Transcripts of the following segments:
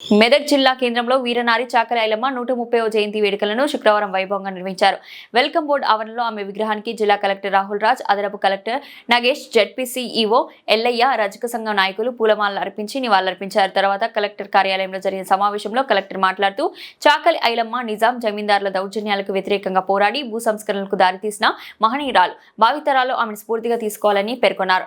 మెదక్ జిల్లా కేంద్రంలో వీరనారి చాకలి ఐలమ్మ నూట ముప్పై జయంతి వేడుకలను శుక్రవారం వైభవంగా నిర్వహించారు. వెల్కమ్ బోర్డు ఆవరణలో ఆమె విగ్రహానికి జిల్లా కలెక్టర్ రాహుల్ రాజ్ అదనపు collector Nagesh ZPC EO Ellaiah రజక సంఘం నాయకులు పూలమాలలు అర్పించి నివాళులర్పించారు. తర్వాత కలెక్టర్ కార్యాలయంలో జరిగిన సమావేశంలో కలెక్టర్ మాట్లాడుతూ చాకలి ఐలమ్మ నిజాం జమీందారుల దౌర్జన్యాలకు వ్యతిరేకంగా పోరాడి భూ సంస్కరణలకు దారితీసిన మహనీయురాలు భావితరాలు ఆమెను స్ఫూర్తిగా తీసుకోవాలని పేర్కొన్నారు.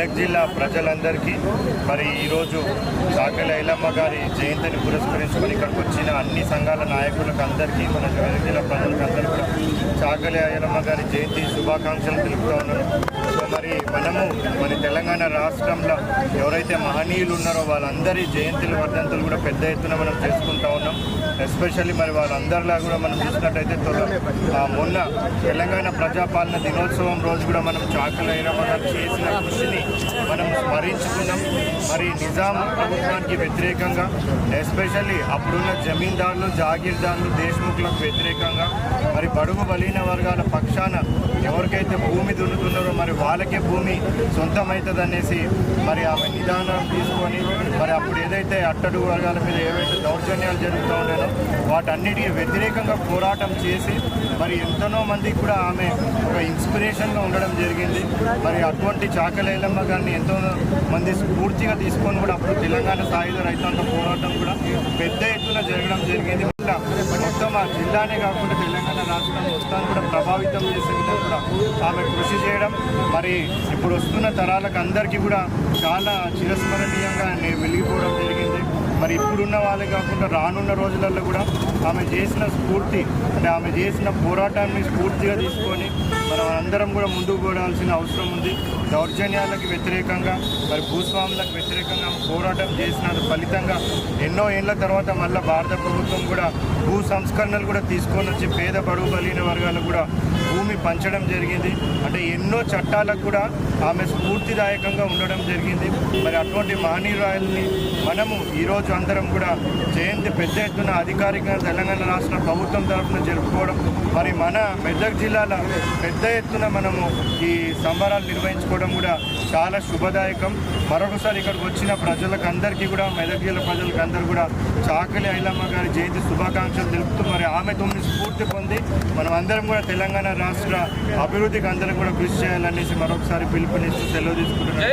మెదక్ జిల్లా ప్రజలందరికీ మరి ఈరోజు చాకలి ఐలమ్మ గారి జయంతిని పురస్కరించుకొని ఇక్కడికి వచ్చిన అన్ని సంఘాల నాయకులకు అందరికీ మన మెదక్ జిల్లా ప్రజలకు అందరికీ కూడా చాకలి ఐలమ్మ గారి జయంతి శుభాకాంక్షలు తెలుపుతా ఉన్నాను. సో మరి మనము మన తెలంగాణ రాష్ట్రంలో ఎవరైతే మహనీయులు ఉన్నారో వాళ్ళందరి జయంతులు వర్ధంతులు కూడా పెద్ద ఎత్తున మనం చేసుకుంటా ఉన్నాం. ఎస్పెషల్లీ మరి వాళ్ళందరిలా కూడా మనం చూసినట్టయితే మొన్న తెలంగాణ ప్రజాపాలన దినోత్సవం రోజు కూడా మనం చాకలి ఐలమ్మ గారు చేసిన కృషిని మనం స్మరించుకున్నాం. మరి నిజాం ప్రభుత్వానికి వ్యతిరేకంగా ఎస్పెషల్లీ అప్పుడున్న జమీందారులు జాగీర్దారులు దేశ్ముఖులకు వ్యతిరేకంగా మరి బడుగు బలీన వర్గాల పక్షాన ఎవరైతే భూమి దున్నుతున్నారో మరి వాళ్ళకే భూమి సొంతమవుతుంది అనేసి మరి ఆమె నిదానం తీసుకొని మరి అప్పుడు ఏదైతే అట్టడుగు వర్గాల మీద ఏవైతే దౌర్జన్యాలు జరుగుతూ ఉన్నాయో వాటన్నిటికీ వ్యతిరేకంగా పోరాటం చేసి మరి ఎంతనో మందికి కూడా ఆమె ఒక ఇన్స్పిరేషన్గా ఉండడం జరిగింది. మరి అటువంటి చాకలేలమ్మ గారిని ఎంతో మంది స్ఫూర్తిగా తీసుకొని కూడా అప్పుడు తెలంగాణ స్థాయిలో రైతాంగ పోరాటం కూడా పెద్ద ఎత్తున జరగడం జరిగింది. ఇట్లా మొత్తం ఆ జిల్లానే కాకుండా తెలంగాణ రాష్ట్రం మొత్తాన్ని కూడా ప్రభావితం చేసే విధంగా కూడా ఆమె కృషి చేయడం. మరి ఇప్పుడు వస్తున్న తరాలకు అందరికీ కూడా చాలా చిరస్మరణీయంగా వెలిగిపోవడం జరిగింది. మరి ఇప్పుడున్న వాళ్ళే కాకుండా రానున్న రోజులలో కూడా ఆమె చేసిన స్ఫూర్తి అంటే ఆమె చేసిన పోరాటాన్ని స్ఫూర్తిగా తీసుకొని మనం అందరం కూడా ముందుకు పోవాల్సిన అవసరం ఉంది. దౌర్జన్యాలకు వ్యతిరేకంగా మరి భూస్వాములకు వ్యతిరేకంగా పోరాటం చేసిన ఫలితంగా ఎన్నో ఏళ్ళ తర్వాత మళ్ళీ భారత ప్రభుత్వం కూడా భూ సంస్కరణలు కూడా తీసుకొని వచ్చి పేద బడుగు బలిన వర్గాలకు కూడా భూమి పంచడం జరిగింది. అంటే ఎన్నో చట్టాలకు కూడా ఆమె స్ఫూర్తిదాయకంగా ఉండడం జరిగింది. మరి అటువంటి మహనీయురాయల్ని మనము ఈరోజు అందరం కూడా జయంతి పెద్ద ఎత్తున అధికారికంగా తెలంగాణ రాష్ట్ర ప్రభుత్వం తరఫున జరుపుకోవడం. మరి మన మెదక్ జిల్లాలో పెద్ద ఎత్తున మనము ఈ సంబరాలు నిర్వహించుకోవడం కూడా చాలా శుభదాయకం. మరొకసారి ఇక్కడికి వచ్చిన ప్రజలకు అందరికీ కూడా మెదక్ జిల్లా ప్రజలకు అందరూ కూడా చాకలి ఐలమ్మ గారి జయంతి శుభాకాంక్షలు తెలుపుతూ మరి ఆమె తొమ్మిది స్ఫూర్తి పొంది మనం అందరం కూడా తెలంగాణ రాష్ట్ర అభివృద్ధికి అందరం కూడా కృషి చేయాలనేసి మరొకసారి పిలుపునిస్తూ సెలవు తీసుకుంటున్నాం.